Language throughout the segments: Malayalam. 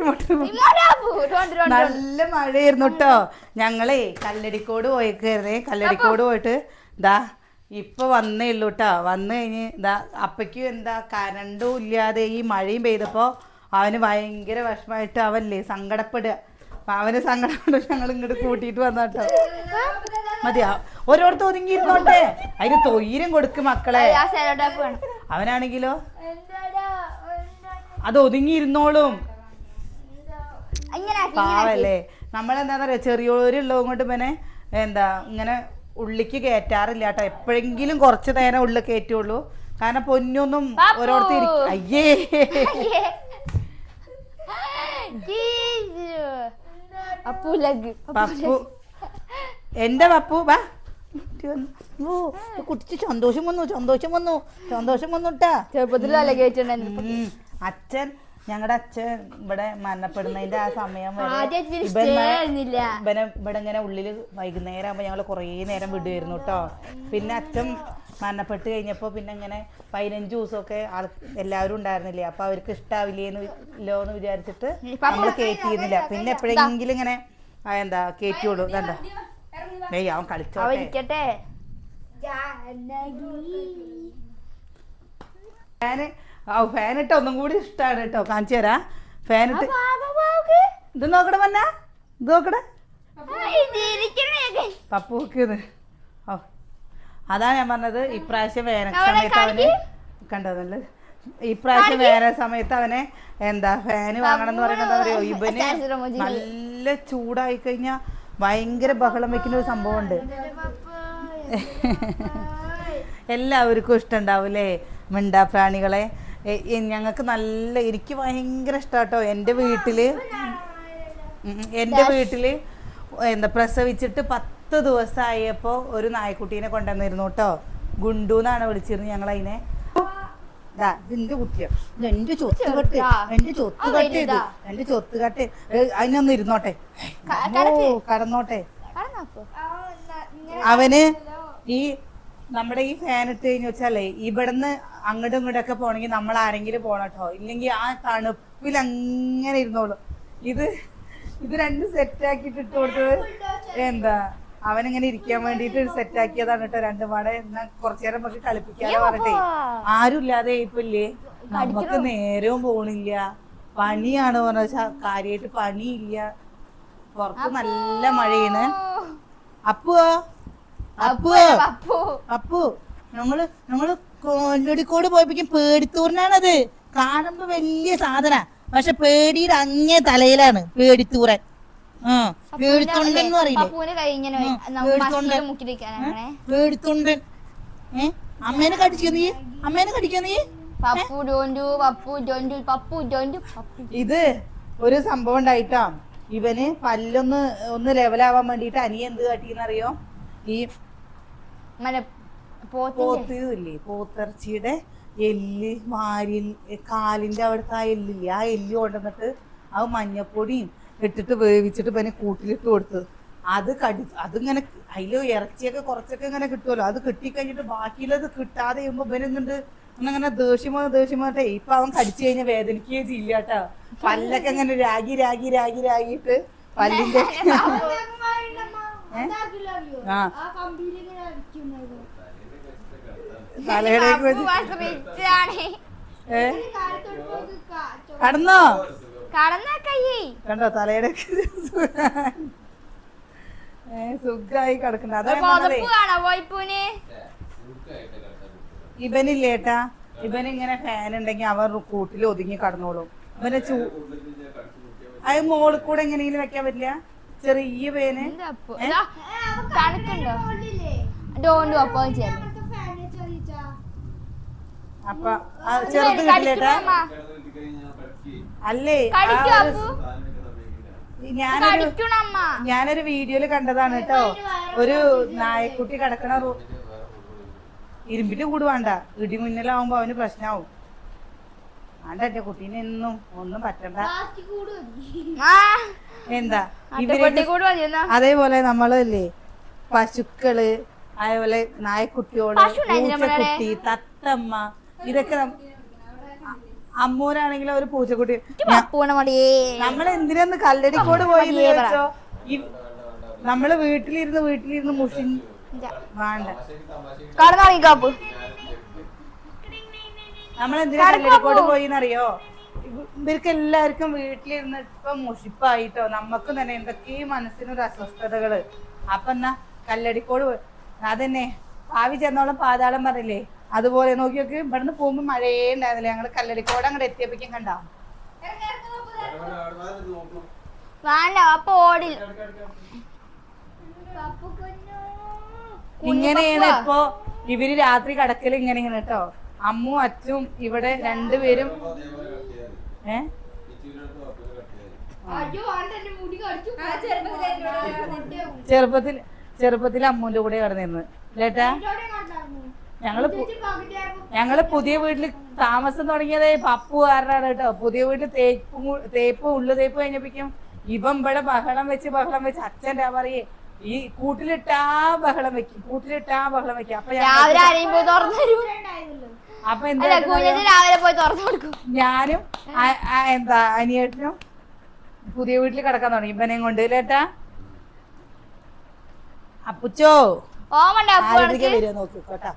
റിമോട്ട് നല്ല മഴയായിരുന്നു കേട്ടോ ഞങ്ങളേ കല്ലടിക്കോട് പോയേക്കായിരുന്നേ. കല്ലടിക്കോട് പോയിട്ട് ദാ ഇപ്പൊ വന്നേ ഉള്ളൂ കേട്ടോ വന്നു കഴിഞ്ഞ് ഇതാ അപ്പയ്ക്കും എന്താ കരണ്ടും ഇല്ലാതെ ഈ മഴയും പെയ്തപ്പോ അവന് ഭയങ്കര വിഷമായിട്ട് അവല്ലേ സങ്കടപ്പെടുക. അപ്പൊ അവന് സങ്കടപ്പെട്ട് ഞങ്ങൾ ഇങ്ങോട്ട് കൂട്ടിയിട്ട് വന്ന കേട്ടോ മതിയാ? ഓരോരുത്തർ ഒതുങ്ങിയിരുന്നോട്ടെ. അതിന് തൊയ്യം കൊടുക്ക് മക്കളെ. അവനാണെങ്കിലോ? അത് ഒതുങ്ങിയിരുന്നോളും ഇങ്ങനെ ആക്കി, ഇങ്ങനെ ആക്കി. പാവല്ലേ. നമ്മളെന്താന്ന് പറയാ ചെറിയോരുള്ളത് കൊണ്ട് പിന്നെ എന്താ ഇങ്ങനെ ഉള്ളിക്ക് കയറ്റാറില്ല കേട്ടോ. എപ്പോഴെങ്കിലും കുറച്ച് നേരം ഉള്ളിൽ കയറ്റുള്ളൂ കാരണം പൊന്നൊന്നും. ഓരോരുത്തർ അയ്യേ. പപ്പു എന്റെ പപ്പു വാ ഓ കുട്ടിച്ച് സന്തോഷം വന്നു സന്തോഷം വന്നു സന്തോഷം വന്നുട്ടാ ചെറുപ്പത്തിലല്ലേ കേട്ടിട്ടുണ്ടായിരുന്നു. അച്ഛൻ ഞങ്ങളുടെ അച്ഛൻ ഇവിടെ മരണപ്പെടുന്നതിന്റെ ആ സമയം വരെ ഇവനെ ഇവിടെ ഇങ്ങനെ ഉള്ളിൽ വൈകുന്നേരം ആകുമ്പോ ഞങ്ങൾ കുറേ നേരം വിടുമായിരുന്നു കേട്ടോ പിന്നെ അച്ഛൻ മരണപ്പെട്ട് കഴിഞ്ഞപ്പോ പിന്നെ ഇങ്ങനെ പതിനഞ്ച് ദിവസമൊക്കെ ആൾ എല്ലാവരും ഉണ്ടായിരുന്നില്ലേ? അപ്പൊ അവർക്ക് ഇഷ്ടാവില്ലേന്ന് ഇല്ലോ എന്ന് വിചാരിച്ചിട്ട് നമ്മൾ കയറ്റിയിരുന്നില്ല പിന്നെ എപ്പോഴെങ്കിലും ഇങ്ങനെ എന്താ കയറ്റിയോളൂ കണ്ടോ? ഏയ് അവൻ അവ കളിച്ചോട്ടെ ഫാന് ആ ഫാനിട്ട് ഒന്നും കൂടി ഇഷ്ടമാണ് കേട്ടോ കാണിച്ചു തരാ. ഫാനിട്ട്. ഇത് നോക്കണം മന്ന ഇത് നോക്കടെ. പപ്പു നോക്കിയത്. ഓ അതാണ് ഞാൻ പറഞ്ഞത്. ഇപ്രാവശ്യം വേനൽ സമയത്ത് അവന് കണ്ടതല്ല ഇപ്രാവശ്യം വേനൽ സമയത്ത് അവനെ എന്താ ഫാന് വാങ്ങണം എന്ന് പറയുന്നത് അറിയോ? ഇവന്. നല്ല ചൂടായി കഴിഞ്ഞാൽ ഭയങ്കര ബഹളം വെക്കുന്ന ഒരു സംഭവമുണ്ട്. എല്ലാവർക്കും ഇഷ്ടമുണ്ടാവൂലേ മിണ്ടാപ്രാണികളെ എ- എ- ഞങ്ങൾക്ക് നല്ല എനിക്ക് ഭയങ്കര ഇഷ്ടാട്ടോ. എന്റെ വീട്ടിൽ ഉം, എന്റെ വീട്ടിൽ എന്താ പ്രസവിച്ചിട്ട് പത്ത് ദിവസമായപ്പോൾ ഒരു നായ്ക്കുട്ടീനെ കൊണ്ടുവന്നിരുന്നു കേട്ടോ ഗുണ്ടു എന്നാണ് വിളിച്ചിരുന്നത് ഞങ്ങൾ അതിനെ എന്റെ ഇത്. അതിനൊന്ന് ഇരുന്നോട്ടെ. ഓ, കടന്നോട്ടെ അവന് ഈ നമ്മുടെ ഈ ഫാൻ ഇട്ട് കഴിഞ്ഞു വെച്ചാലേ ഇവിടുന്ന് അങ്ങോട്ടും ഇങ്ങോട്ടൊക്കെ പോകണമെങ്കിൽ നമ്മൾ ആരെങ്കിലും പോണം കേട്ടോ. ഇല്ലെങ്കിൽ ആ തണുപ്പിൽ അങ്ങനെ ഇരുന്നോളൂ. ഇത് ഇത് രണ്ട് സെറ്റ് ആക്കിയിട്ട് ഇട്ട് കൊടുത്തത് എന്താ? അവനിങ്ങനെ ഇരിക്കാൻ വേണ്ടിട്ട് സെറ്റാക്കിയതാണ് കേട്ടോ രണ്ടു പാടെ എന്നാ കുറച്ചു നേരം നമുക്ക് കളിപ്പിക്കാതെ പറഞ്ഞിട്ടേ. ആരും ഇല്ലാതെ ഇപ്പൊ ഇല്ലേ നമുക്ക് നേരവും പോണില്ല. പണിയാണ് പറഞ്ഞ കാര്യമായിട്ട് പണിയില്ല പുറത്ത് നല്ല മഴയാണ്. അപ്പു അപ്പുവോ. അപ്പു. അപ്പു. ഞങ്ങൾ ഞങ്ങൾ കൊല്ലടിക്കോട് പോയപ്പോഴേക്കും പേടിത്തൂറിനാണത്. കാണുമ്പോ വലിയ സാധന. പക്ഷെ പേടിയുടെ അങ്ങേ തലയിലാണ് പേടിത്തൂറൻ. ആ പേടിത്തൊണ്ടൻ എന്ന് പറയില്ലേ? പേടിത്തൊണ്ടൻ. ഏ? അമ്മേനെ കടിച്ചോ നീ? അമ്മേനെ കടിക്കോ നീ? പപ്പു ഡോണ്ടു പപ്പു ഡോണ്ടു പപ്പു ഡോണ്ടു പപ്പു ഇത് ഒരു സംഭവം ഉണ്ടായിട്ടോ. ഇവന് പല്ലൊന്ന് ഒന്ന് ലെവലാവാൻ വേണ്ടിട്ട് അനിയ എന്ത് കാട്ടിയെന്നറിയോ? ഈ പോത്തിന്റെ പോത്ത് ഇല്ലേ പോത്തിറച്ചിയുടെ എല്ല് മാരിൽ കാലിന്റെ അവിടുത്തെ ആ എല്ലില്ലേ? ആ എല്ല് കൊണ്ടുവന്നിട്ട് ആ മഞ്ഞപ്പൊടിയും ഇട്ടിട്ട് വേവിച്ചിട്ട് പിന്നെ കൂട്ടിലിട്ട് കൊടുത്ത്. അത് കടി അതിങ്ങനെ അതിൽ ഇറച്ചിയൊക്കെ കുറച്ചൊക്കെ ഇങ്ങനെ കിട്ടുമല്ലോ അത് കിട്ടിക്കഴിഞ്ഞിട്ട് ബാക്കിയുള്ളത് കിട്ടാതെ ചെയ്യുമ്പോ ഇവനെന്നുണ്ട് അങ്ങനെ ദേഷ്യം വന്ന് ദേഷ്യം വന്നിട്ടേ ഇപ്പൊ അവൻ കടിച്ചു കഴിഞ്ഞാൽ വേദനിക്കുകയും ചെയ്യില്ല കേട്ടോ. പല്ലൊക്കെ ഇങ്ങനെ രാഗി രാഗി രാഗി രാഗിയിട്ട് പല്ലിന്റെ? ആ. തലയിലേക്ക് വെച്ച് ഏ? കടന്നോ? കണ്ടോ തലയുടെ ഏ സുഖായി കിടക്കണ്ട കാണാ പോയിപ്പൂന് ഇവനിങ്ങനെ ഫാൻ ഉണ്ടെങ്കിൽ അവർ കൂട്ടിൽ ഒതുങ്ങി കടന്നോളും. ഇവനെ ചൂ അത് മോളിൽ കൂടെ എങ്ങനെയെങ്കിലും വെക്കാൻ പറ്റില്ല? ചെറിയ പേന് തണുക്കുണ്ടോ ഡോണ്ടു അപ്പൊ ചെയ്യാം അപ്പൊ ചെറുത് കിട്ടില്ലേട്ടാ? അല്ലേ ഞാനൊരു ഞാനൊരു വീഡിയോയിൽ കണ്ടതാണ് കേട്ടോ. ഒരു നായക്കുട്ടി കിടക്കണ റൂ ഇരുമ്പിന്റെ കൂട് വേണ്ട. ഇടിമുന്നലാവുമ്പോ അവന് പ്രശ്നമാവും ആണ്ടെ എന്റെ കുട്ടീനെ എന്നും ഒന്നും പറ്റണ്ട. എന്താ? അതേപോലെ നമ്മളല്ലേ പശുക്കൾ അതേപോലെ നായക്കുട്ടിയോൾ കുട്ടി തത്തമ്മ ഇതൊക്കെ അമ്മൂരാണെങ്കിൽ അമ്മൂരാണെങ്കിലും ഒരു പൂച്ചക്കുട്ടി. നമ്മൾ എന്തിനാന്ന് കല്ലടിക്കോട് പോയി. ചോദിച്ചോ? നമ്മൾ വീട്ടിലിരുന്ന് വീട്ടിലിരുന്ന് മുഷി വേണ്ട. കടന്നിറങ്ങി കാപ്പ് നമ്മൾ എന്തിനാ കല്ലടിക്കോട് പോയി എന്നറിയോ ഇവർക്ക് എല്ലാവർക്കും വീട്ടിലിരുന്ന് ഇപ്പൊ മുഷിപ്പായിട്ടോ? നമുക്കും തന്നെ എന്തൊക്കെയും മനസ്സിനൊരു അസ്വസ്ഥതകൾ. അപ്പൊ എന്നാ കല്ലടിക്കോട് പോയി അതന്നെ. ഭാവി ചെന്നോളം പാതാളം പറഞ്ഞില്ലേ? അതുപോലെ നോക്കി നോക്കി ഇവിടുന്ന് പോകുമ്പോ മഴയേ ഉണ്ടായിരുന്നില്ല ഞങ്ങൾ കല്ലടിക്കോട് അങ്ങോട്ട് എത്തിയപ്പോഴേക്കും കണ്ടാ. വേണ്ട അപ്പൊ ഓടില്ല. ഇങ്ങനെയാണ് ഇപ്പൊ ഇവർ രാത്രി കടക്കൽ ഇങ്ങനെയാണ് കേട്ടോ. അമ്മും അച്ഛനും ഇവിടെ രണ്ടുപേരും. ഏ? ചെറുപ്പത്തിൽ ചെറുപ്പത്തിൽ അമ്മുവിന്റെ കൂടെ കടന്നിരുന്നു ലേട്ടാ ഞങ്ങൾ ഞങ്ങൾ പുതിയ വീട്ടിൽ താമസം തുടങ്ങിയത് പപ്പു കാരനാണ് കേട്ടോ. പുതിയ വീട്ടിൽ തേപ്പും തേപ്പ് ഉള്ളു തേപ്പ് കഴിഞ്ഞപ്പിക്കും ഇവൻ ഇവിടെ ബഹളം വെച്ച് ബഹളം വെച്ച് അച്ഛന്റെ പറയേ ഈ കൂട്ടിലിട്ടാ ബഹളം വെക്കും കൂട്ടിലിട്ടാ ബഹളം വെക്കും. അപ്പൊ ഞാൻ- രാവിലെ ആരെയും പോയി തുറന്നു അപ്പൊ എന്താ രാവിലെ പോയി തുറന്നു കൊടുക്കും. ഞാനും എന്താ അനിയേട്ടനും പുതിയ വീട്ടിൽ കിടക്കാൻ തുടങ്ങി. ഇപ്പൊ ഞാൻ ലേട്ടാ അപ്പുച്ചോ ഓമണ്ട വരുമോ നോക്ക് കേട്ടാ.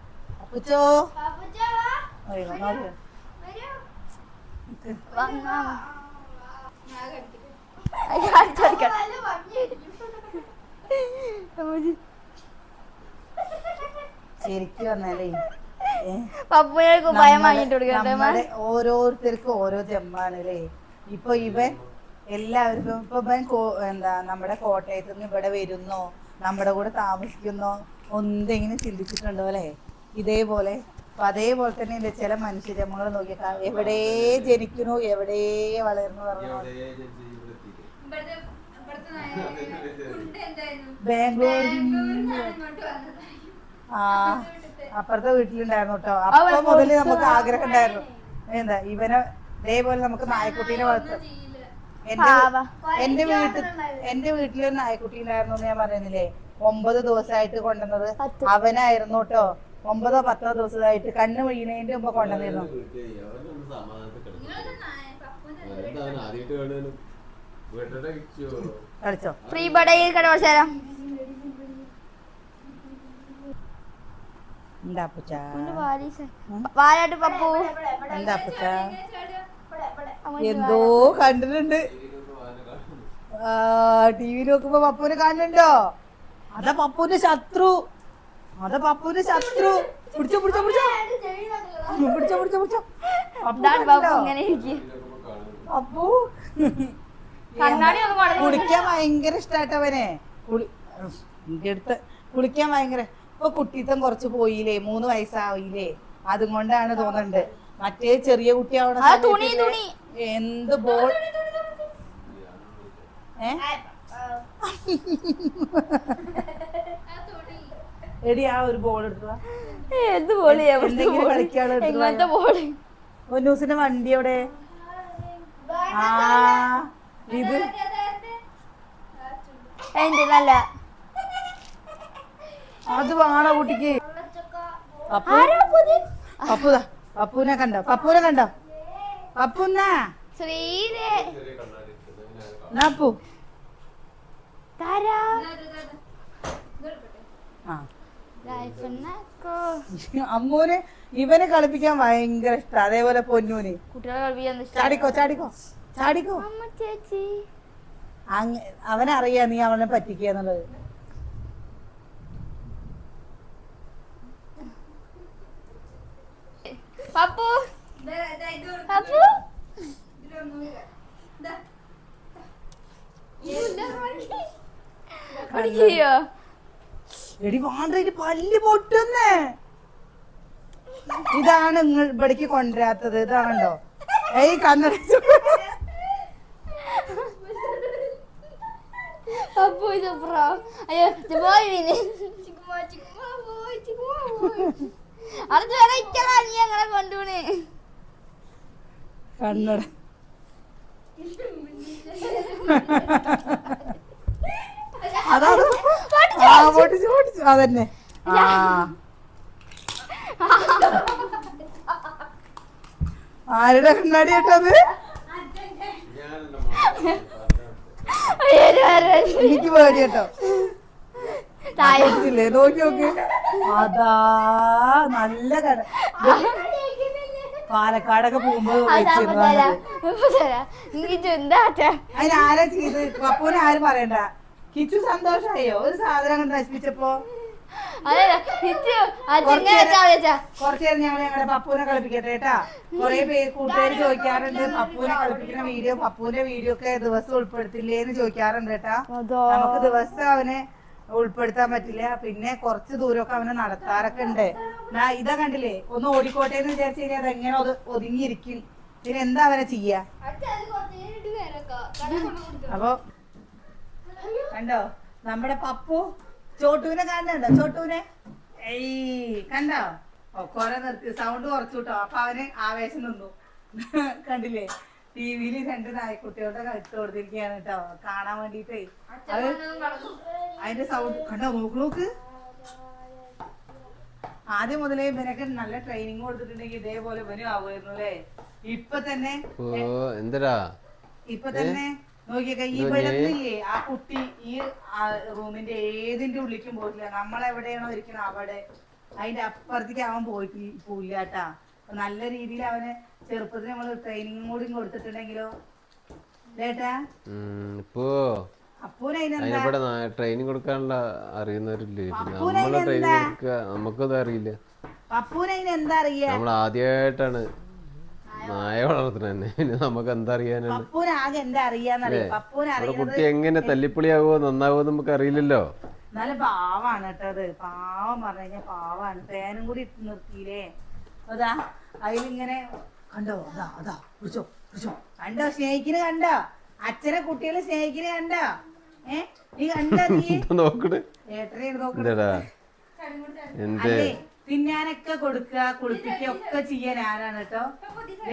അടിച്ചടിക്കണം. ശരിക്കും വന്നാലേ ഭയം വാങ്ങിട്ട് ഓരോരുത്തർക്കും ഓരോ ജമ്മാണ് അല്ലേ ഇപ്പൊ ഇവൻ എല്ലാവർക്കും ഇപ്പൊ ഇവൻ എന്താ നമ്മുടെ കോട്ടയത്ത് നിന്ന് ഇവിടെ വരുന്നോ നമ്മുടെ കൂടെ താമസിക്കുന്നോ എന്തെങ്കിലും ചിന്തിച്ചിട്ടുണ്ടോ അല്ലേ? ഇതേപോലെ. അപ്പൊ അതേപോലെ തന്നെ എന്റെ ചില മനുഷ്യർ നമ്മളെ നോക്കിയാൽ എവിടെ ജനിക്കുന്നു എവിടെ വളരുന്നു പറഞ്ഞു ബാംഗ്ലൂർ ആ അപ്പുറത്തെ വീട്ടിലുണ്ടായിരുന്നു കേട്ടോ. അപ്പൊ മുതൽ നമുക്ക് ആഗ്രഹം ഉണ്ടായിരുന്നു. എന്താ ഇവനെ ഇതേപോലെ നമുക്ക് നായക്കുട്ടീനെ വളർത്തും. എന്റെ. എന്റെ വീട്ടിൽ എന്റെ വീട്ടിലൊരു നായക്കുട്ടി ഉണ്ടായിരുന്നു എന്ന് ഞാൻ പറയുന്നില്ലേ? ഒമ്പത് ദിവസമായിട്ട് കൊണ്ടുവന്നത് അവനായിരുന്നു കേട്ടോ. ഒമ്പതോ പത്തോ ദിവസമായിട്ട് കണ്ണ് വീണേന്റെ മുമ്പ് കൊണ്ടുവന്നിരുന്നു. കളിച്ചോ? ഫ്രീ ബഡയിൽ കടവശാലം എന്താ പൂച്ച വാലാട്ട് പപ്പു. എന്താ പൂച്ച എന്തോ കണ്ടിട്ടുണ്ട്. ടി വി നോക്കുമ്പോ പപ്പുവിനെ കാണുന്നുണ്ടോ? അതാ പപ്പുവിന്റെ ശത്രു. അതാ പപ്പുവിന് ശത്രു. പിടിച്ചോ പിടിച്ചോ പിടിച്ചോ. പിടിച്ചോ പിടിച്ചോ പിടിച്ചോ. മടക്കി കുളിക്കാൻ ഭയങ്കര ഇഷ്ടായിട്ട് അവനെ. എന്റെ അടുത്ത് കുളിക്കാൻ ഭയങ്കര ഇപ്പൊ കുട്ടിത്തം കുറച്ച് പോയില്ലേ മൂന്ന് വയസ്സായില്ലേ? അതും കൊണ്ടാണ് തോന്നുന്നുണ്ട് മറ്റേ ചെറിയ കുട്ടിയാവണ തുണി, തുണി. എന്ത് ബോൾ ഏ? എടി ആ ഒരു ബോൾ എടുത്തതാ എന്ത് പോളി എന്തെങ്കിലും എടുത്ത് എങ്ങനത്തെ പോളി ന്യൂസിന്റെ വണ്ടി എവിടെ? ആ ഇത് എന്റെ നല്ല. അത് വേണോ കുട്ടിക്ക്? പപ്പു പപ്പുതാ പപ്പുനെ കണ്ടോ? പപ്പൂനെ കണ്ടോ? പപ്പുന്നാ ശ്രീരേ അപ്പു? താരാ. ആ. അമ്മൂന് ഇവനെ കളിപ്പിക്കാൻ ഭയങ്കര ഇഷ്ടം. അതേപോലെ പൊന്നൂന്. ചാടിക്കോ ചാടിക്കോ ചാടിക്കോ. അമ്മ ചേച്ചി. അങ്ങ അവനറിയാ നീ അവനെ പറ്റിക്കുക എന്നുള്ളത്. പപ്പു. പപ്പു. എടി വാണ്ട പല്ല് പൊട്ടുന്നേ. ഇതാണ് നിങ്ങൾ ഇവിടേക്ക് കൊണ്ടുവരാത്തത് ഇതാണല്ലോ ഏയ് കണ്ണട. കണ്ണട അതാണ്. പൊട്ടിച്ചു പൊട്ടിച്ചു. അതന്നെ. ആ. ആരുടെ കണ്ണാടി കേട്ടത്? എനിക്ക് പേടി കേട്ടോ. താഴെ ഇല്ലേ നോക്കി നോക്ക്. അതാ നല്ല കട. പാലക്കാടൊക്കെ പോകുമ്പോ അതിനാരാ ചെയ്ത് പപ്പൂനെ ആരും പറയണ്ട. കിച്ചു സന്തോഷമായോ ഒരു സാധനം കൊണ്ട് നശിപ്പിച്ചപ്പോ? അതല്ല ഇത് അതിങ്ങനെ വെച്ചാ കുറച്ചു നേരം ഞങ്ങൾ ഞങ്ങളുടെ പപ്പുവിനെ കളിപ്പിക്കട്ടെ കേട്ടാ. കൊറേ പേര് കൂട്ടുകാർ ചോദിക്കാറുണ്ട് പപ്പുവിനെ കളിപ്പിക്കുന്ന വീഡിയോ പപ്പുവിന്റെ വീഡിയോ ഒക്കെ ദിവസം ഉൾപ്പെടുത്തില്ലേന്ന് ചോദിക്കാറുണ്ട് കേട്ടാ. നമുക്ക് ദിവസം അവനെ ഉൾപ്പെടുത്താൻ പറ്റില്ല. പിന്നെ കുറച്ച് ദൂരമൊക്കെ അവനെ നടത്താറൊക്കെ ഉണ്ട്. ഞാൻ ഇതാ കണ്ടില്ലേ? ഒന്ന് ഓടിക്കോട്ടെ എന്ന് വിചാരിച്ചു കഴിഞ്ഞാൽ അതെങ്ങനെ അത് ഒതുങ്ങിയിരിക്കും. പിന്നെ എന്താ അവനെ ചെയ്യാ? അപ്പൊ കണ്ടോ? നമ്മുടെ പപ്പു ചോട്ടൂനെ കാണുന്നുണ്ടോ? ചോട്ടൂനെ? ഏയ് കണ്ടോ? ഓ കൊറേ നിർത്തി. സൗണ്ട് കുറച്ചു കേട്ടോ അപ്പൊ അവന് ആവേശം നിന്നു. കണ്ടില്ലേ? ടി വിയിൽ രണ്ട് നായ്ക്കുട്ടികളുടെ ഇട്ട് കൊടുത്തിരിക്കുകയാണ് കേട്ടോ. കാണാൻ വേണ്ടിട്ടേ അത് അതിന്റെ സൗണ്ട് കണ്ടോ? നോക്ക് നോക്ക്. ആദ്യം മുതലേ ഇവനൊക്കെ നല്ല ട്രെയിനിങ് കൊടുത്തിട്ടുണ്ടെങ്കിൽ ഇതേപോലെ ഇവനും ആവുമായിരുന്നു അല്ലേ? ഇപ്പൊ തന്നെ എന്തരാ ഇപ്പൊ തന്നെ നോക്കിയൊക്കെ ഈ വെള്ളത്തില്ലേ ആ കുട്ടി ഈ റൂമിന്റെ ഏതിന്റെ ഉള്ളിലേക്കും പോയിട്ടില്ല. നമ്മളെവിടെയാണോ ഇരിക്കുന്നത് അവിടെ. അതിന്റെ അപ്പുറത്തേക്ക് അവൻ പോയിട്ട് പോയില്ല കേട്ടാ. നല്ല രീതിയിൽ അവന് ചെറുപ്പത്തിൽ നമ്മൾ ട്രെയിനിങ് കൂടി കൊടുത്തിട്ടുണ്ടെങ്കിലോ? ട്രെയിനിങ് കൊടുക്കാനുള്ള അറിയുന്നവരില്ലേ? നമ്മളെ ട്രെയിനിങ്? കൊടുക്കുക നമുക്കത് അറിയില്ല. നമ്മൾ ആദ്യമായിട്ടാണ് നായ വളർത്തണ തന്നെ. പിന്നെ നമുക്ക് എന്താ അറിയാനാണ് പപ്പൂന് ആകെ എന്താ അറിയാന്നറിയാം? പപ്പൂന് നമ്മുടെ അറിയുന്നത് കുട്ടി എങ്ങനെ തല്ലിപ്പൊളിയാവോ നന്നാവോ നമുക്ക് അറിയില്ലല്ലോ. നല്ല പാവാണ് കേട്ടോ അത്. പാവം പറഞ്ഞു കഴിഞ്ഞാൽ പാവാണ്. ഫാനും കൂടി ഇട്ട് നിർത്തിയില്ലേ? അതാ അതിലിങ്ങനെ കണ്ടോ? അതാ അതാ കുറിച്ചോ കുറിച്ചോ കണ്ടോ? സ്നേഹിക്കിന് കണ്ടോ? അച്ഛനെ കുട്ടികളെ സ്നേഹിക്കിന് കണ്ടോ? ഏ? നീ കണ്ടോ നീ? നോക്കണ്. ഏട്ടനെ നോക്കണ. എന്താടാ എന്ത്? അല്ലേ? തിന്നാനൊക്കെ കൊടുക്കുക കുളിപ്പിക്കുക ഒക്കെ ചെയ്യാൻ ആരാണ് കേട്ടോ?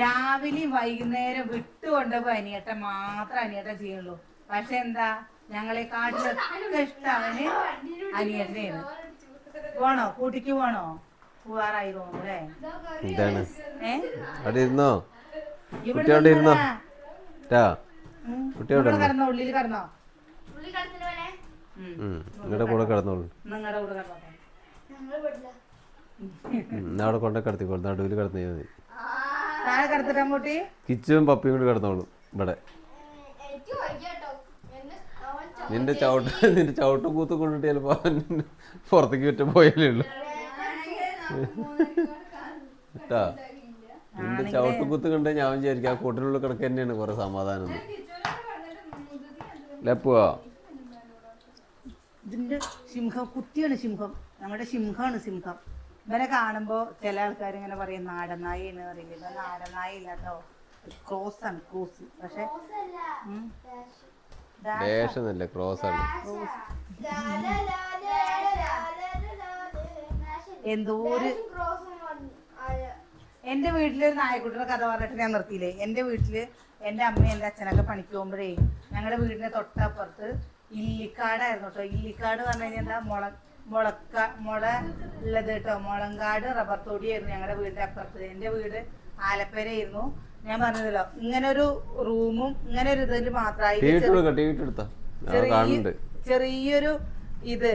രാവിലെയും വൈകുന്നേരം വിട്ടുകൊണ്ടപ്പോ അനിയേട്ടൻ മാത്രം അനിയേട്ടൻ ചെയ്യുള്ളൂ. പക്ഷെ എന്താ ഞങ്ങളെക്കാട്ടിലൊക്കെ ഇഷ്ടം അവന് അനിയേട്ടനെയാണ്. പോണോ? കൂട്ടിക്ക് പോണോ? പോവാറായി തോന്നുന്നു അല്ലേ? അവിടെ ഇരുന്നോ കുട്ടി അവിടെ ഇരുന്നോ? നിന്നതാ. കുട്ടി അവിടെ കടന്നോ? ഉള്ളിൽ കടന്നോ നിങ്ങളുടെ കൂടെ കടന്നോളൂ. നിങ്ങളുടെ കൂടെ കടന്നോ? അവിടെ കൊണ്ടേ കിടത്തിക്കോളൂ നടുവിൽ കിടന്നേ മതി. താഴെ കടത്തിട്ട് അങ്ങോട്ട്? കിച്ചും പപ്പിയും കൂടി കിടന്നോളും ഇവിടെ. നിന്റെ ചവിട്ട് നിന്റെ ചവിട്ടും കൂത്തും കൊണ്ടിട്ട് ചിലപ്പോ അവൻ പുറത്തേക്ക് വിറ്റ പോയാലേ ഉള്ളൂ. കേട്ടാ നിന്റെ ചവിട്ടും കൂത്തും കണ്ടേ ഞാൻ വിചാരിക്കും ആ കൂട്ടിനുള്ളിൽ കിടക്ക തന്നെയാണ് കുറെ സമാധാനം. ലപ്പുവാ ഇതിന്റെ സിംഹം കുത്തിയാണ് സിംഹം. നമ്മുടെ സിംഹമാണ് സിംഹം. ഇവനെ കാണുമ്പോ ചില ആൾക്കാർ ഇങ്ങനെ പറയും നാടൻ നായിന്ന് പറയില്ല? ഇവ നാടൻ നായ ഇല്ല കേട്ടോ ക്രോസ് ആണ് ക്രൂസ് പക്ഷെ ഡേഷ് എന്നല്ലേ ക്രോസ് ആണ്. എന്തോ ഒരു എന്റെ വീട്ടിലൊരു നായക്കുട്ടിയുടെ കഥ പറഞ്ഞിട്ട് ഞാൻ നിർത്തിയില്ലേ? എന്റെ വീട്ടിൽ എന്റെ അമ്മയും എന്റെ അച്ഛനൊക്കെ പണിക്ക് പോകുമ്പോഴേ ഞങ്ങളുടെ വീടിന്റെ തൊട്ടപ്പുറത്ത് ഇല്ലിക്കാടായിരുന്നു കേട്ടോ ഇല്ലിക്കാട് പറഞ്ഞു കഴിഞ്ഞാൽ എന്താ മുള മുളക്ക മുള ഉള്ളത് കേട്ടോ മുളങ്കാട് റബ്ബർ തോടിയായിരുന്നു ഞങ്ങളുടെ വീടിന്റെ അപ്പുറത്ത്. എന്റെ വീട് ആലപ്പുരയായിരുന്നു ഞാൻ പറഞ്ഞതല്ലോ ഇങ്ങനെ ഒരു റൂമും ഇങ്ങനെ ഒരു ഇതിൽ മാത്രമായി. ചെറിയൊരു ഇത്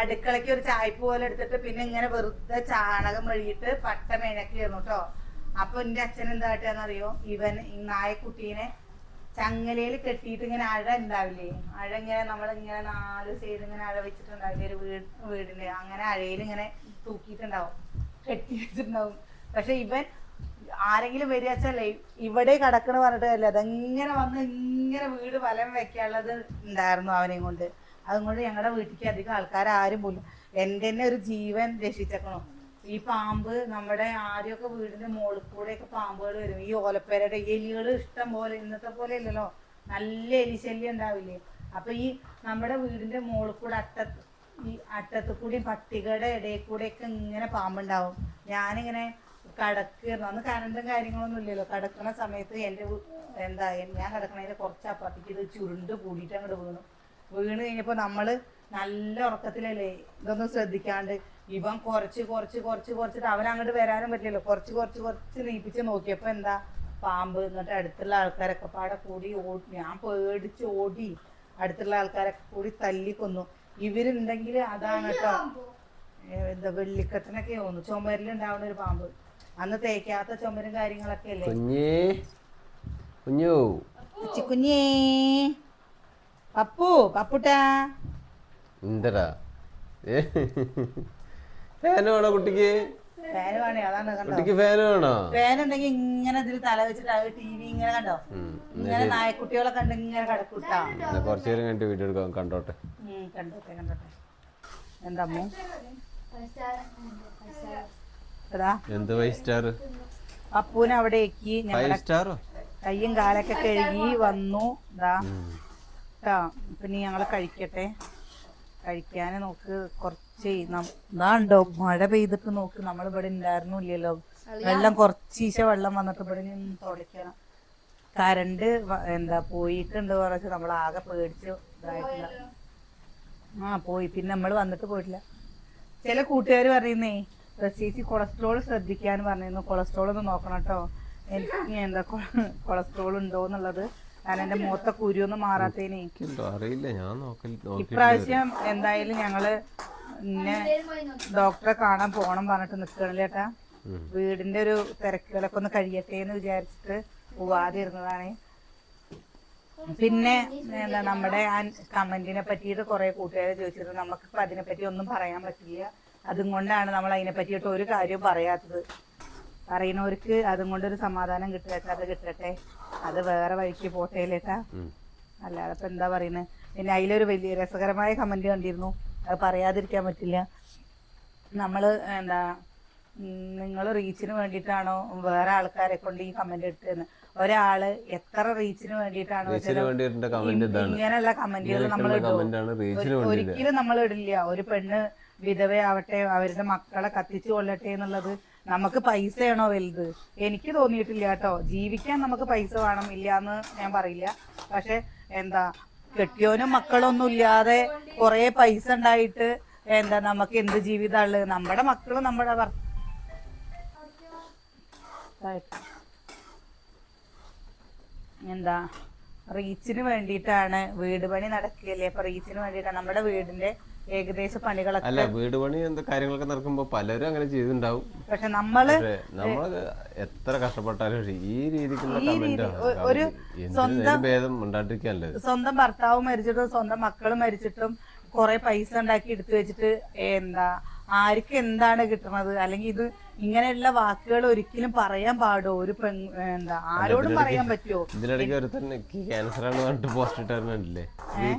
അടുക്കളയ്ക്ക് ഒരു ചായ്പ പോലെ എടുത്തിട്ട് പിന്നെ ഇങ്ങനെ വെറുതെ ചാണകം വഴിയിട്ട് പട്ട മേനക്കായിരുന്നു കേട്ടോ അപ്പൊ എന്റെ അച്ഛൻ എന്താ ഇവൻ ഈ നായക്കുട്ടീനെ ചങ്ങലയിൽ കെട്ടിയിട്ട് ഇങ്ങനെ അഴ ഉണ്ടാവില്ലേ അഴ ഇങ്ങനെ നമ്മളിങ്ങനെ നാല് സൈഡ് ഇങ്ങനെ അഴ വെച്ചിട്ടുണ്ടാവില്ലേ? ഒരു വീട് വീടിൽ. അങ്ങനെ അഴയിൽ ഇങ്ങനെ തൂക്കിയിട്ടുണ്ടാവും. കെട്ടി വെച്ചിട്ടുണ്ടാവും. പക്ഷെ ഇവൻ ആരെങ്കിലും വരിക വെച്ചല്ലേ ഇവിടെ കിടക്കണ പറഞ്ഞിട്ട് അല്ല അതെങ്ങനെ വന്ന് ഇങ്ങനെ വീട് വലം വെക്കാനുള്ളത് ഉണ്ടായിരുന്നു അവനെയും കൊണ്ട്. അതുകൊണ്ട് ഞങ്ങളുടെ വീട്ടിലേക്ക് അധികം ആൾക്കാരും പോലും എന്റെ തന്നെ ഒരു ജീവൻ രക്ഷിച്ചേക്കണോ. ഈ പാമ്പ് നമ്മുടെ ആദ്യമൊക്കെ വീടിന്റെ മുകളിൽ കൂടെയൊക്കെ പാമ്പുകൾ വരും. ഈ ഓലപ്പേരയുടെ എലികൾ ഇഷ്ടം പോലെ ഇന്നത്തെ പോലെ ഇല്ലല്ലോ. നല്ല എലിശല്യം ഉണ്ടാവില്ലേ? അപ്പൊ ഈ നമ്മുടെ വീടിന്റെ മുകളിൽ കൂടെ അറ്റത്ത് ഈ അറ്റത്ത് കൂടി പട്ടികളുടെ ഇടയിൽ കൂടെയൊക്കെ ഇങ്ങനെ പാമ്പുണ്ടാവും. ഞാനിങ്ങനെ കടക്കുകയായിരുന്നു അന്ന് കറണ്ടും കാര്യങ്ങളൊന്നും ഇല്ലല്ലോ. കടക്കുന്ന സമയത്ത് എന്റെ വീ- എന്താ ഞാൻ കിടക്കണതിന്റെ കുറച്ച് അപ്പുറത്തേക്ക് ഇത് ചുരുണ്ട് കൂടിയിട്ട് അങ്ങോട്ട് വീണു. വീണ് കഴിഞ്ഞപ്പോൾ നമ്മൾ നല്ല ഉറക്കത്തിലല്ലേ? ഇതൊന്നും ശ്രദ്ധിക്കാണ്ട് ഇവൻ കുറച്ച് കുറച്ച് കുറച്ച് കുറച്ചിട്ട് അവൻ അങ്ങോട്ട് വരാനും പറ്റില്ലല്ലോ. കുറച്ച് കുറച്ച് കുറച്ച് നീപ്പിച്ച് നോക്കിയപ്പോ എന്താ? പാമ്പ് എന്നിട്ട് അടുത്തുള്ള ആൾക്കാരൊക്കെ പാടെ കൂടി ഓടി ഞാൻ പേടിച്ച് ഓടി അടുത്തുള്ള ആൾക്കാരൊക്കെ കൂടി തല്ലി കൊന്നു. ഇവരുണ്ടെങ്കിൽ അതാണ് കേട്ടോ എന്താ വെള്ളിക്കത്തിനൊക്കെ തോന്നു ചുമരിലുണ്ടാവുന്ന ഒരു പാമ്പ്. അന്ന് തേക്കാത്ത ചുമരും കാര്യങ്ങളൊക്കെ അല്ലേ? കുഞ്ഞേ. കുഞ്ഞു. കുഞ്ഞേ. പപ്പു പപ്പുട്ടാ. എന്തടാ? ഏ. ഫാൻ വേണോ കുട്ടിക്ക്? ഫാൻ വേണേ അതാണ് കണ്ടോ. കുട്ടിക്ക് ഫാൻ വേണോ? ഫാൻ ഉണ്ടെങ്കിൽ ഇങ്ങനെ ഇതിൽ തല വെച്ചിട്ട് അത് ടി വി ഇങ്ങനെ കണ്ടോ? ഇങ്ങനെ നായക്കുട്ടികളെ കണ്ട് ഇങ്ങനെ കിടക്കൂട്ടാ. കുറച്ചു നേരം കണ്ടിട്ട് വീഡിയോ എടുക്കാം കണ്ടോട്ടെ. കണ്ടോട്ടെ കണ്ടോട്ടെ. എന്താ എന്ത് ഫൈവ് സ്റ്റാർ അപ്പൂനെ അവിടെ എക്കി ഫൈവ് ഞങ്ങളുടെ സ്റ്റാറോ കയ്യും കാലൊക്കെ കഴുകി വന്നു. ഇതാ പിന്നെ ഞങ്ങൾ കഴിക്കട്ടെ. കഴിക്കാൻ നോക്ക് കുറച്ച് ഇതാ ഉണ്ടോ മഴ പെയ്തിട്ട് നോക്ക് നമ്മൾ ഇവിടെ ഉണ്ടായിരുന്നു ഇല്ലല്ലോ വെള്ളം കുറച്ചീശ വെള്ളം വന്നിട്ട് ഇവിടെ നിന്ന് തുടയ്ക്കണം. കരണ്ട് എന്താ പോയിട്ടുണ്ട് കുറച്ച്. നമ്മൾ ആകെ പേടിച്ച് ഇതായിട്ടില്ല. ആ പോയി. പിന്നെ നമ്മൾ വന്നിട്ട് പോയിട്ടില്ല. ചില കൂട്ടുകാർ പറയുന്നേ പ്രത്യേകിച്ച് കൊളസ്ട്രോൾ ശ്രദ്ധിക്കാൻ പറഞ്ഞിരുന്നു. കൊളസ്ട്രോൾ ഒന്ന് നോക്കണം കേട്ടോ. എനിക്ക് എന്താ കൊളസ്ട്രോൾ ഉണ്ടോ എന്നുള്ളത്. കാരണം മൂത്ത മുഖത്തെ കുരുവൊന്നും മാറാത്തതിനെ. മാറാത്തേനെ അറിയില്ല. ഞാൻ ഇപ്രാവശ്യം എന്തായാലും ഞങ്ങൾ ഇന്നെ ഡോക്ടറെ കാണാൻ പോകണം പറഞ്ഞിട്ട് നിൽക്കണില്ല ചേട്ടാ വീടിന്റെ ഒരു തിരക്കുകളൊക്കെ ഒന്ന് കഴിയട്ടെ എന്ന് വിചാരിച്ചിട്ട് പോവാതിരുന്നതാണ് പിന്നെ എന്താ നമ്മുടെ ആ കമന്റിനെ പറ്റിയിട്ട് കുറെ കൂട്ടുകാരെ ചോദിച്ചിരുന്നു നമുക്ക് അതിനെ പറ്റി ഒന്നും പറയാൻ പറ്റില്ല. അതും കൊണ്ടാണ് നമ്മൾ അതിനെ പറ്റിയിട്ട് ഒരു കാര്യവും പറയാത്തത്. പറയുന്നവർക്ക് അതും കൊണ്ടൊരു സമാധാനം കിട്ടട്ടെ അത് കിട്ടട്ടെ. അത് വേറെ വഴിക്ക് പോട്ടേലേട്ടാ. അല്ലാതെ ഇപ്പൊ എന്താ പറയുന്നത് പിന്നെ അതിലൊരു വലിയ രസകരമായ കമന്റ് കണ്ടിരുന്നു. അത് പറയാതിരിക്കാൻ പറ്റില്ല. നമ്മൾ എന്താ നിങ്ങൾ റീച്ചിന് വേണ്ടിയിട്ടാണോ വേറെ ആൾക്കാരെ കൊണ്ട് ഈ കമന്റ് ഇട്ടെന്ന്? ഒരാൾ എത്ര റീച്ചിന് വേണ്ടിയിട്ടാണോ ഇങ്ങനെയുള്ള കമന്റുകൾ നമ്മൾ ഒരിക്കലും നമ്മൾ ഇടില്ല. ഒരു പെണ്ണ് വിധവയാവട്ടെ അവരുടെ മക്കളെ കത്തിച്ചു കൊള്ളട്ടെ എന്നുള്ളത് നമുക്ക് പൈസയാണോ വലുത്? എനിക്ക് തോന്നിയിട്ടില്ല കേട്ടോ. ജീവിക്കാൻ നമുക്ക് പൈസ വേണം ഇല്ല എന്ന് ഞാൻ പറയില്ല. പക്ഷെ എന്താ കെട്ടിയോനും മക്കളൊന്നും ഇല്ലാതെ കുറെ പൈസ ഉണ്ടായിട്ട് എന്താ നമുക്ക് എന്ത് ജീവിതമുള്ളത്? നമ്മുടെ മക്കളും നമ്മുടെ എന്താ? റീച്ചിന് വേണ്ടിയിട്ടാണ് വീട് പണി നടക്കുകയല്ലേ അപ്പൊ റീച്ചിന് വേണ്ടിയിട്ടാണ്. നമ്മുടെ വീടിന്റെ ഏകദേശ പണികളൊക്കെ അല്ല വീട് പണി എന്താ കാര്യങ്ങളൊക്കെ നടക്കുമ്പോ പലരും അങ്ങനെ ചെയ്തിട്ടുണ്ടാവും പക്ഷെ നമ്മൾ നമ്മൾ എത്ര കഷ്ടപ്പെട്ടാലും ഈ രീതിക്കുള്ള കമന്റ് ഒരു സ്വന്തം ഭേദം ഉണ്ടാണ്ടിരിക്കാനല്ലേ സ്വന്തം ഭർത്താവ് മരിച്ചിട്ടും സ്വന്തം മക്കൾ മരിച്ചിട്ടും കുറെ പൈസ ഉണ്ടാക്കി എടുത്തു വെച്ചിട്ട് എന്താ ആർക്ക് എന്താണ് കിട്ടുന്നത് അല്ലെങ്കിൽ ഇത് ഇങ്ങനെയുള്ള വാക്കുകൾ ഒരിക്കലും പറയാൻ പാടോ? ഒരു പെൺ എന്താ ആരോടും പറയാൻ പറ്റുമോ ഇതിനിടയ്ക്ക് ഒരുത്തൻ ക്യാൻസർ ആണ് പറഞ്ഞിട്ട് പോസ്റ്റ് ഇട്ടാറുണ്ടല്ലേ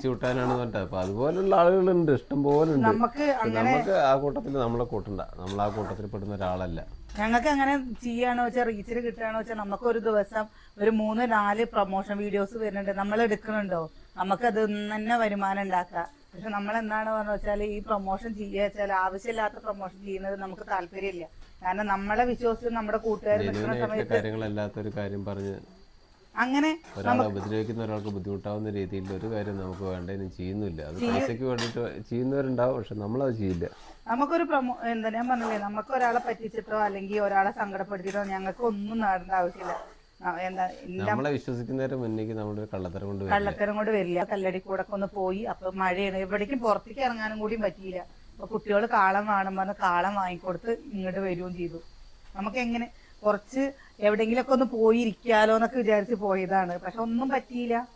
ചൂട്ടാനാണ് പറഞ്ഞിട്ട്. അപ്പൊ അതുപോലുള്ള ആളുകളുണ്ട് ഇഷ്ടം പോലെ ഉണ്ട് നമുക്ക് നമുക്ക് ആ കൂട്ടത്തിൽ നമ്മളെ കൂട്ടണ്ട. നമ്മൾ ആ കൂട്ടത്തിൽ പെടുന്ന ഒരാളല്ല. ഞങ്ങൾക്ക് അങ്ങനെ ചെയ്യാണോ വെച്ചാൽ റീച്ചിൽ കിട്ടുകയാണോ വെച്ചാൽ നമുക്ക് ഒരു ദിവസം ഒരു മൂന്ന് നാല് പ്രൊമോഷൻ വീഡിയോസ് വരുന്നുണ്ട്. നമ്മൾ എടുക്കുന്നുണ്ടോ നമുക്ക് അത് തന്നെ വരുമാനം ഉണ്ടാക്കാം. പക്ഷെ നമ്മൾ എന്താണ് പറഞ്ഞു വെച്ചാൽ ഈ പ്രൊമോഷൻ ചെയ്യുക വെച്ചാൽ ആവശ്യമില്ലാത്ത പ്രൊമോഷൻ ചെയ്യുന്നത് നമുക്ക് താല്പര്യമില്ല. കാരണം നമ്മളെ വിശ്വസിച്ച് നമ്മുടെ കൂട്ടുകാർ നിൽക്കുന്ന സമയത്ത് കാര്യം പറഞ്ഞ് അങ്ങനെ ഒരാളെ ഉപദ്രവിക്കുന്ന ഒരാൾക്ക് ബുദ്ധിമുട്ടാവുന്ന രീതിയിൽ ഒരു കാര്യം നമുക്ക് വേണ്ടതിനും ചെയ്യുന്നില്ല. അത് പൈസയ്ക്ക് വേണ്ടിയിട്ട് ചെയ്യുന്നവരുണ്ടാവും പക്ഷെ നമ്മളത് ചെയ്യില്ല. നമുക്കൊരു പ്രമോ എന്താ ഞാൻ പറഞ്ഞില്ലേ? നമുക്ക് ഒരാളെ പറ്റിച്ചിട്ടോ അല്ലെങ്കിൽ ഒരാളെ സങ്കടപ്പെടുത്തിയിട്ടോ ഞങ്ങൾക്ക് ഒന്നും നേടേണ്ട ആവശ്യമില്ല. എന്താ നമ്മളെ വിശ്വസിക്കുന്നതിന് മുന്നേക്ക് നമ്മളൊരു കള്ളത്തരം കൊണ്ട് കള്ളത്തരം കൊണ്ട് വരില്ല. കല്ലടി കൂടെ ഒന്ന് പോയി. അപ്പൊ മഴയാണ്. എവിടേക്കും പുറത്തേക്ക് ഇറങ്ങാനും കൂടിയും പറ്റിയില്ല. അപ്പൊ കുട്ടികൾ കാളം വേണം പറഞ്ഞ് കാളം വാങ്ങിക്കൊടുത്ത് ഇങ്ങോട്ട് വരികയും ചെയ്തു. നമുക്ക് എങ്ങനെ കുറച്ച് എവിടെങ്കിലൊക്കെ ഒന്ന് പോയിരിക്കാലോ എന്നൊക്കെ വിചാരിച്ച് പോയതാണ്. പക്ഷെ ഒന്നും പറ്റിയില്ല.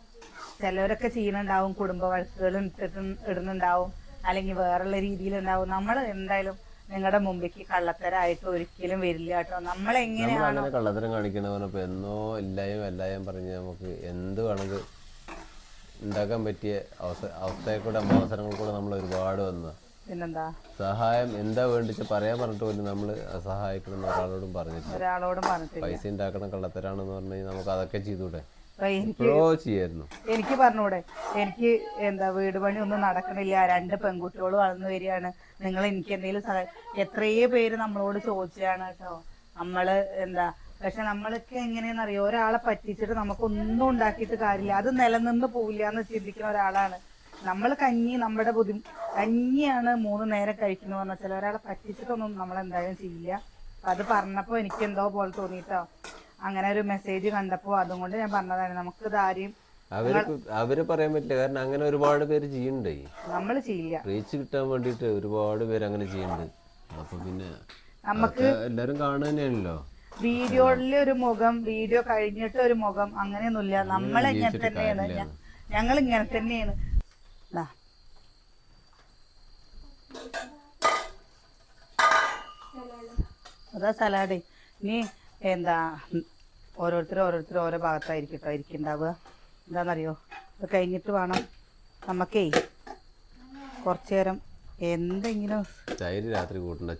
ചിലവരൊക്കെ ചെയ്യണുണ്ടാവും. കുടുംബ വഴക്കുകൾ ഇട്ടിട്ട് ഇടുന്നുണ്ടാവും. അല്ലെങ്കിൽ വേറുള്ള രീതിയിലുണ്ടാവും. നമ്മൾ എന്തായാലും നിങ്ങളുടെ മുമ്പിലേക്ക് കള്ളത്തരായിട്ട് ഒരിക്കലും വരില്ല കേട്ടോ. നമ്മൾ നമ്മളെങ്ങനെയാണോ കള്ളത്തരം കാണിക്കണ എന്നോ ഇല്ലായും എല്ലായും പറഞ്ഞ് നമുക്ക് എന്ത് വേണമെങ്കിൽ ഉണ്ടാക്കാൻ പറ്റിയ അവസ അവസ്ഥയെ കൂടെ അവസരങ്ങൾ കൂടെ നമ്മൾ ഒരുപാട് വന്ന. പിന്നെന്താ? സഹായം എന്താ വേണ്ടിച്ച് പറയാൻ പറഞ്ഞിട്ട് പോലും നമ്മൾ സഹായിക്കണം ഒരാളോടും പറഞ്ഞിട്ട് ഒരാളോടും പറഞ്ഞിട്ടില്ല. പൈസ ഉണ്ടാക്കണം കള്ളത്തരാണെന്ന് പറഞ്ഞു കഴിഞ്ഞാൽ നമുക്ക് അതൊക്കെ ചെയ്തൂടെ എനിക്ക് പറഞ്ഞൂടെ എനിക്ക് എന്താ വീട് പണി ഒന്നും നടക്കണില്ല രണ്ട് പെൺകുട്ടികൾ വളർന്നു വരികയാണ്. നിങ്ങൾ എനിക്ക് എന്തെങ്കിലും സഹായം എത്രയോ പേര് നമ്മളോട് ചോദിച്ചതാണ് കേട്ടോ. നമ്മൾ എന്താ പക്ഷെ നമ്മളൊക്കെ എങ്ങനെയാണെന്നറിയോ ഒരാളെ പറ്റിച്ചിട്ട് നമുക്കൊന്നും ഉണ്ടാക്കിയിട്ട് കാര്യമില്ല. അത് നിലനിന്ന് പോവില്ല എന്ന് ചിന്തിക്കുന്ന ഒരാളാണ്. നമ്മൾ കഞ്ഞി നമ്മുടെ ബുദ്ധി കഞ്ഞിയാണ് മൂന്ന് നേരം കഴിക്കുന്നത് പറഞ്ഞാൽ ചില ഒരാളെ പറ്റിച്ചിട്ടൊന്നും നമ്മൾ എന്തായാലും ചെയ്യില്ല അത് പറഞ്ഞപ്പോ എനിക്ക് എന്തോ പോലെ തോന്നിട്ടോ അങ്ങനെ ഒരു മെസ്സേജ് കണ്ടപ്പോ അതുകൊണ്ട് ഞാൻ പറഞ്ഞതാണ് നമുക്ക് ഇതാരെയും അവർ അവർ പറയാൻ പറ്റില്ല. കാരണം അങ്ങനെ ഒരുപാട് പേര് ചെയ്യണ്ടേ? നമ്മൾ ചെയ്യില്ല. റീച്ച് കിട്ടാൻ വേണ്ടിട്ട് ഒരുപാട് പേര് അങ്ങനെ ചെയ്യുന്നുണ്ട് അപ്പൊ പിന്നെ നമുക്ക് എല്ലാരും കാണുക വീഡിയോയിലെ ഒരു മുഖം വീഡിയോ കഴിഞ്ഞിട്ട് ഒരു മുഖം അങ്ങനെയൊന്നുമില്ല. നമ്മൾ ഇങ്ങനെ തന്നെയാണ്. ഞങ്ങൾ ഇങ്ങനെ തന്നെയാണ്. അതാ സലാഡ്. ഇനി എന്താ ഓരോരുത്തർ ഓരോരുത്തർ ഓരോ ഭാഗത്തായിരിക്കും കേട്ടോ ഇരിക്കുന്നുണ്ടാവുക എന്താണെന്നറിയോ ഇത് കഴിഞ്ഞിട്ട് വേണം നമുക്കേ കുറച്ചു നേരം എന്തെങ്കിലും തൈര് രാത്രി കൂട്ടണ്ട.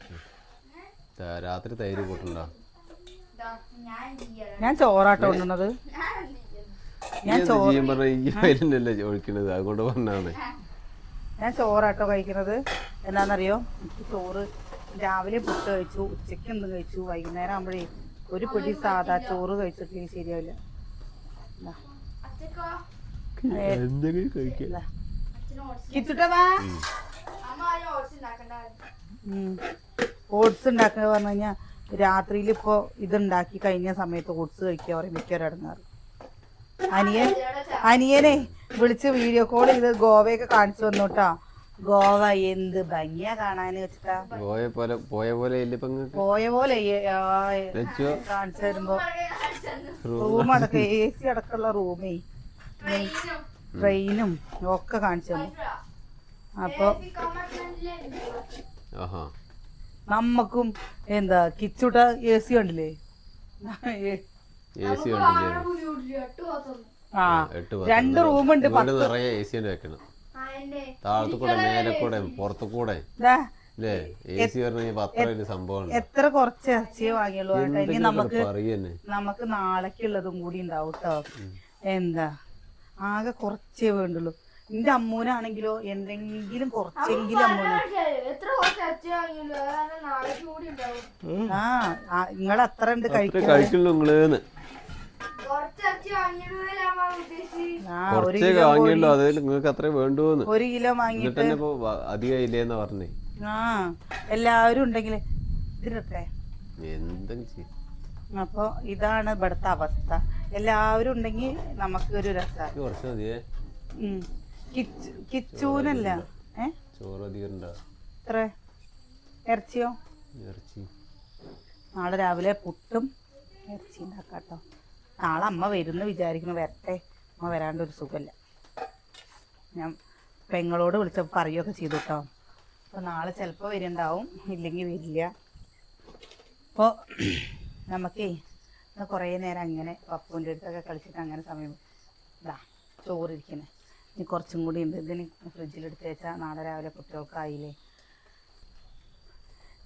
രാത്രി തൈര് കൂട്ടണ്ട. ഞാൻ ചോറാട്ടോ കൊണ്ടുവന്നത് ചോറ് ഒഴിക്കണത്? അതുകൊണ്ട് പറഞ്ഞാണ് ഞാൻ ചോറാട്ടോ കഴിക്കുന്നത് എന്താണെന്നറിയോ എനിക്ക് ചോറ് രാവിലെ പുട്ട് കഴിച്ചു ഉച്ചയ്ക്ക് എന്തും കഴിച്ചു വൈകുന്നേരം ആകുമ്പോഴേ ഒരു പിടി സാധാ ചോറ് കഴിച്ചിട്ടില്ല ശരിയാവില്ല ഓട്സ് ഉണ്ടാക്കുക പറഞ്ഞു കഴിഞ്ഞാൽ രാത്രിയിൽ ഇപ്പോൾ ഇതുണ്ടാക്കി കഴിഞ്ഞ സമയത്ത് ഓട്സ് കഴിക്കുക പറയും മിക്കവരടങ്ങാറ് അനിയൻ അനിയനെ വിളിച്ച് വീഡിയോ കോൾ ചെയ്ത് ഗോവയൊക്കെ കാണിച്ചു വന്നോട്ടാ. ഗോവ എന്ത് ഭംഗിയാ കാണാന് വെച്ചിട്ടാ പോയ പോലെ പോയ പോലെ പോയ പോലെ കാണിച്ചു തരുമ്പോ റൂം. അടക്കം എ സി അടക്കമുള്ള റൂമേ. ട്രെയിനും ഒക്കെ കാണിച്ചു തന്നു. അപ്പൊ നമ്മക്കും എന്താ കിച്ചുട്ട എ സി കണ്ടില്ലേ? ആ രണ്ട് റൂമുണ്ട് നിറയെ എ സി വെക്കണം. താഴത്തു കൂടെ മേലെ കൂടെ പുറത്തു കൂടെ ദാ, അല്ലേ എ സി പറഞ്ഞ അത്ര വലിയ സംഭവമാണ്. എത്ര കുറച്ച് ഇറച്ചിയെ വാങ്ങിയുള്ളൂ കേട്ടോ. ഇനി നമുക്ക് നമുക്ക് നാളേക്കുള്ളതും കൂടി ഉണ്ടാവും കേട്ടോ. എന്താ? ആകെ കുറച്ചേ വേണ്ടുള്ളൂ. എന്റെ അമ്മൂനാണെങ്കിലോ എന്തെങ്കിലും കുറച്ചെങ്കിലും അമ്മൂന് ആ നിങ്ങൾ അത്ര ഉണ്ട് കഴിക്കുള്ളൂ കുറച്ച് വാങ്ങിയുള്ളൂ. അതിൽ നിങ്ങൾക്ക് അത്രേ വേണ്ടുവന്ന്. ഒരു കിലോ വാങ്ങി എന്നിട്ട് തന്നെ ഇപ്പൊ പറഞ്ഞേ. ആ എല്ലാവരും ഉണ്ടെങ്കിൽ ഇതിരട്ടെ. എന്തെങ്കിലും ഇതാണ് ഇവിടുത്തെ അവസ്ഥ. എല്ലാവരും ഉണ്ടെങ്കിൽ നമുക്ക് ഒരു രസമാണ് കുറച്ച് മതിയേ. കിച്ചു കിച്ചൂനല്ല. ഏ? ചോറ് അധികം ഉണ്ടാ എത്ര? ഇറച്ചിയോ? ഇറച്ചി. നാളെ രാവിലെ പുട്ടും ഇറച്ചി ഉണ്ടാക്കാം കേട്ടോ നാളെ അമ്മ വരുമെന്ന് വിചാരിക്കുന്നു വരട്ടെ. അമ്മ വരാണ്ട് ഒരു സുഖമില്ല. ഞാൻ പെങ്ങളോട് വിളിച്ചപ്പോൾ പറയുകയൊക്കെ ചെയ്തു കേട്ടോ. അപ്പോൾ നാളെ ചിലപ്പോൾ വരുന്നുണ്ടാവും. ഇല്ലെങ്കിൽ വരില്ല. അപ്പോൾ നമുക്കേ കുറേ നേരം അങ്ങനെ പപ്പുവിന്റെ അടുത്തൊക്കെ കളിച്ചിട്ട് അങ്ങനെ സമയം ഇതാ ചോറിരിക്കണേ. ഇനി കുറച്ചും കൂടി ഉണ്ട്. ഇതിന് ഫ്രിഡ്ജിലെടുത്ത് വെച്ചാൽ നാളെ രാവിലെ കുട്ടികൾക്കായില്ലേ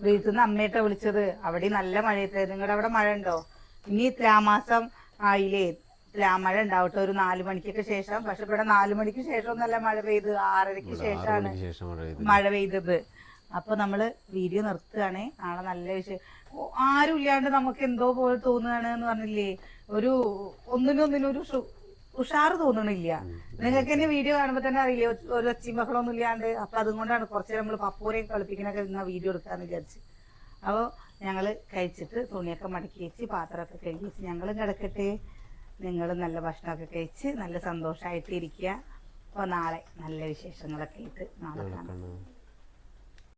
വീട്ടിൽ നിന്ന് അമ്മയിട്ടാണ് വിളിച്ചത് അവിടെ നല്ല മഴയത്തെ നിങ്ങളുടെ അവിടെ മഴ ഉണ്ടോ ഇനി തുലാമാസം ആയില്ലേ? മഴ ഉണ്ടാവട്ടെ ഒരു നാല് മണിക്കൊക്കെ ശേഷം. പക്ഷെ ഇവിടെ നാല് മണിക്ക് ശേഷം ഒന്നല്ല മഴ പെയ്ത്. ആറരയ്ക്ക് ആറ് ശേഷമാണ് മഴ പെയ്തത്. അപ്പൊ നമ്മൾ വീഡിയോ നിർത്തുകയാണ്. നാളെ നല്ല വിഷയം ആരും ഇല്ലാണ്ട് നമുക്ക് എന്തോ പോലെ തോന്നുകയാണ് എന്ന് പറഞ്ഞില്ലേ? ഒരു ഒന്നിനൊന്നിനും ഒരു ഉഷാറ് തോന്നണില്ല. നിങ്ങൾക്ക് തന്നെ വീഡിയോ കാണുമ്പോ തന്നെ അറിയില്ലേ? ഒരു- അച്ഛൻ ഒച്ചയും ബഹളമൊന്നും ഇല്ലാണ്ട്. അപ്പൊ അതുകൊണ്ടാണ് കുറച്ച് നമ്മൾ പപ്പൂരെയും കളിപ്പിക്കണൊക്കെ വീഡിയോ എടുക്കാന്ന് വിചാരിച്ച്. അപ്പോൾ ഞങ്ങൾ കഴിച്ചിട്ട് തുണിയൊക്കെ മടക്കി വെച്ച് പാത്രമൊക്കെ കഴുകി വെച്ച് ഞങ്ങളും കിടക്കട്ടെ. നിങ്ങൾ നല്ല ഭക്ഷണമൊക്കെ കഴിച്ച് നല്ല സന്തോഷമായിട്ട് ഇരിക്കുക അപ്പോൾ നാളെ നല്ല വിശേഷങ്ങളൊക്കെ ആയിട്ട് നാളെ കാണാം.